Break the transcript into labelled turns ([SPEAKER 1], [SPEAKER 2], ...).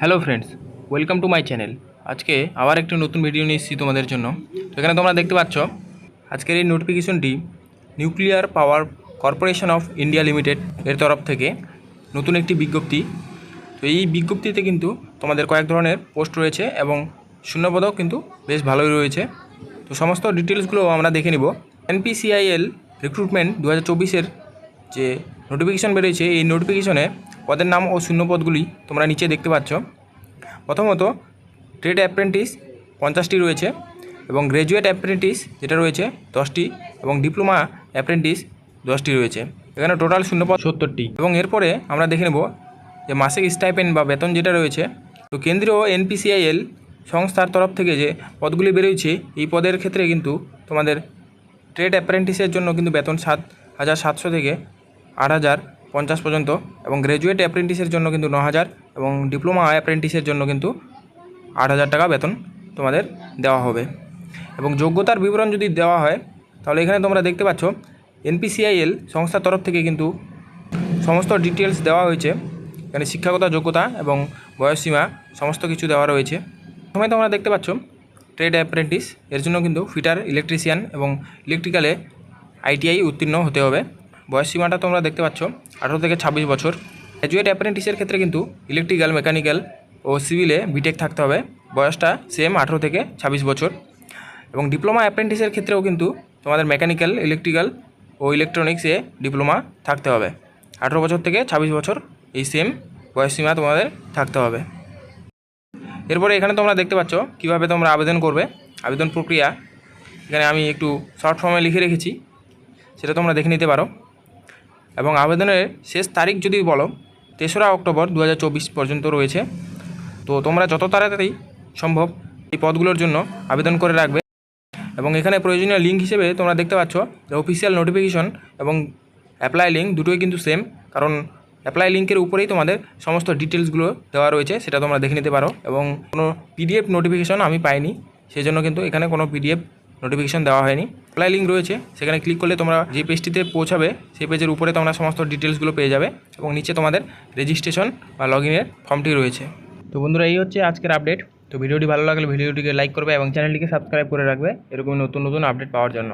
[SPEAKER 1] Hello friends, welcome to my channel. আজকে আবার একটি নতুন ভিডিও নিয়ে এসেছি তোমাদের জন্য। এখানে তোমরা দেখতে পাচ্ছ, আজকের এই নোটিফিকেশনটি nuclear power corporation of India limited এর তরফ থেকে নতুন একটি বিজ্ঞপ্তি। তো এই বিজ্ঞপ্তিতে কিন্তু তোমাদের কয়েক ধরনের পোস্ট রয়েছে এবং শূন্যপদও কিন্তু বেশ ভালোই রয়েছে। তো সমস্ত ডিটেলসগুলো আমরা দেখে নিব। এনপিসিআইএল রিক্রুটমেন্ট দু হাজার যে নোটিফিকেশন বেরিয়েছে, এই নোটিফিকেশনে পদের নাম ও শূন্যপদগুলি তোমরা নিচে দেখতে পাচ্ছ। প্রথমত ট্রেড অ্যাপ্রেন্টিস পঞ্চাশটি রয়েছে এবং গ্র্যাজুয়েট অ্যাপ্রেন্টিস যেটা রয়েছে দশটি এবং ডিপ্লোমা অ্যাপ্রেন্টিস দশটি রয়েছে। এখানে টোটাল শূন্যপদ সত্তরটি। এবং এরপরে আমরা দেখে নেব যে মাসিক স্টাইপেন্ড বা বেতন যেটা রয়েছে, তো কেন্দ্রীয় এনপিসিআইএল সংস্থার তরফ থেকে যে পদগুলি বেরোচ্ছে এই পদের ক্ষেত্রে কিন্তু তোমাদের ট্রেড অ্যাপ্রেন্টিসের জন্য কিন্তু বেতন সাত হাজার সাতশো থেকে আট হাজার পঞ্চাশ পর্যন্ত এবং গ্র্যাজুয়েট অ্যাপ্রেন্টিসের জন্য কিন্তু ন হাজার এবং ডিপ্লোমা অ্যাপ্রেন্টিসের জন্য কিন্তু আট হাজার টাকা বেতন তোমাদের দেওয়া হবে। এবং যোগ্যতার বিবরণ যদি দেওয়া হয়, তাহলে এখানে তোমরা দেখতে পাচ্ছ এনপিসিআইএল সংস্থার তরফ থেকে কিন্তু সমস্ত ডিটেলস দেওয়া হয়েছে। এখানে শিক্ষাগত যোগ্যতা এবং বয়সসীমা সমস্ত কিছু দেওয়া রয়েছে। প্রথমে তোমরা দেখতে পাচ্ছ ট্রেড অ্যাপ্রেন্টিস এর জন্য কিন্তু ফিটার ইলেকট্রিশিয়ান এবং ইলেকট্রিক্যালে আইটিআই উত্তীর্ণ হতে হবে। বয়স সীমাটা তোমরা দেখতে পাচ্ছ, আঠারো থেকে ছাব্বিশ বছর। গ্র্যাজুয়েট অ্যাপ্রেন্টিসের ক্ষেত্রে কিন্তু ইলেকট্রিক্যাল মেকানিক্যাল ও সিভিলে বিটেক থাকতে হবে। বয়সটা সেম আঠারো থেকে ছাব্বিশ বছর। এবং ডিপ্লোমা অ্যাপ্রেন্টিসের ক্ষেত্রেও কিন্তু তোমাদের মেকানিক্যাল ইলেকট্রিক্যাল ও ইলেকট্রনিক্সে ডিপ্লোমা থাকতে হবে। আঠেরো বছর থেকে ছাব্বিশ বছর এই সেম বয়সসীমা তোমাদের থাকতে হবে। এরপরে এখানে তোমরা দেখতে পাচ্ছ কীভাবে তোমরা আবেদন করবে। আবেদন প্রক্রিয়া এখানে আমি একটু শর্ট ফর্মে লিখে রেখেছি। সেটা তোমরা দেখে নিতে পারো। এবং আবেদনের শেষ তারিখ যদি বলো, তেসরা অক্টোবর দু হাজার চব্বিশ পর্যন্ত রয়েছে। তো তোমরা যত তাড়াতাড়ি সম্ভব এই পদগুলোর জন্য আবেদন করে রাখবে। এবং এখানে প্রয়োজনীয় লিঙ্ক হিসেবে তোমরা দেখতে পাচ্ছ যে অফিসিয়াল নোটিফিকেশন এবং অ্যাপ্লাই লিঙ্ক দুটোই কিন্তু সেম কারণ অ্যাপ্লাই লিঙ্কের উপরেই তোমাদের সমস্ত ডিটেলসগুলো দেওয়া রয়েছে, সেটা তোমরা দেখে নিতে পারো। এবং কোনো পিডিএফ নোটিফিকেশন আমি পাইনি সেই জন্য কিন্তু এখানে কোনো পিডিএফ নোটিফিকেশন দেওয়া হয়নি। অ্যাপ্লাই লিঙ্ক রয়েছে, সেখানে ক্লিক করলে তোমরা যে পেজটিতে পৌঁছাবে, সেই পেজের উপরে তোমরা সমস্ত ডিটেলসগুলো পেয়ে যাবে এবং নিচে তোমাদের রেজিস্ট্রেশন বা লগ ইনের ফর্মটি রয়েছে। তো বন্ধুরা, এই হচ্ছে আজকের আপডেট তো ভিডিওটি ভালো লাগলে ভিডিওটিকে লাইক করবে এবং চ্যানেলটিকে সাবস্ক্রাইব করে রাখবে। এরকম নতুন নতুন আপডেট পাওয়ার জন্য।